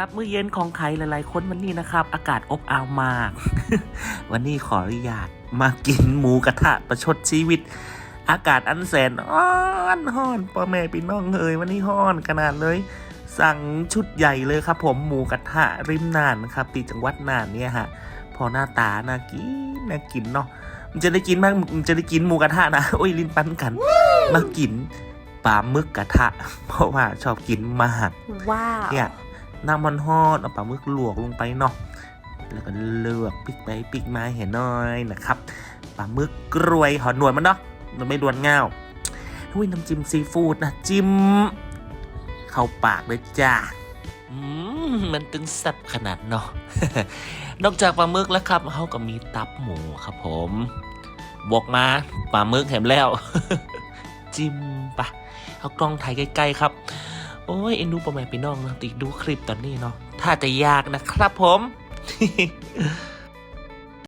รับมื้อเย็นของใครหลายๆคนวันนี้นะครับ อากาศอบอ้าวมาก วันนี้ขออนุญาตมากินหมูกระทะประชดชีวิต อากาศอันแสนร้อนฮ้อนพ่อแม่พี่น้องเอ๋ยวันนี้ฮ้อนขนาดเลย สั่งชุดใหญ่เลยครับ ผมหมูกระทะริมน่านนะครับตีจังหวัดน่านเนี่ยฮะพอหน้าตาน่ากินน่ากินเนาะมันจะได้กินบ้างมันจะได้กินหมูกระทะนะโอ้ยลิ้นปั้นกันมากินปลาหมึกกระทะ เพราะว่าชอบกินมากว้าวเนี่ย น้ำมันฮอดเอาปลาหมึกลวกลงไปเนาะแล้วก็เลือกพริกไปพริกมาเห็นน้อยนะครับปลาหมึกกรวยหอหนวดมันเนาะมันไม่ดวนเงาอุ้ยน้ำจิ้มซีฟู้ดนะจิ้มเข้าปากเลยจ้าอืมมันตึงแซ่บขนาดเนาะ นอกจากปลาหมึกแล้วครับเขาก็มีตับหมูครับผมบวกมาปลาหมึกแถมแล้ว จิ้มปะเอากล้องถ่ายใกล้ๆครับ โอ้ยเอ็นดูประมาณพี่น้องนะติดูคลิปตอนนี้เนาะถ้าจะยากนะครับผม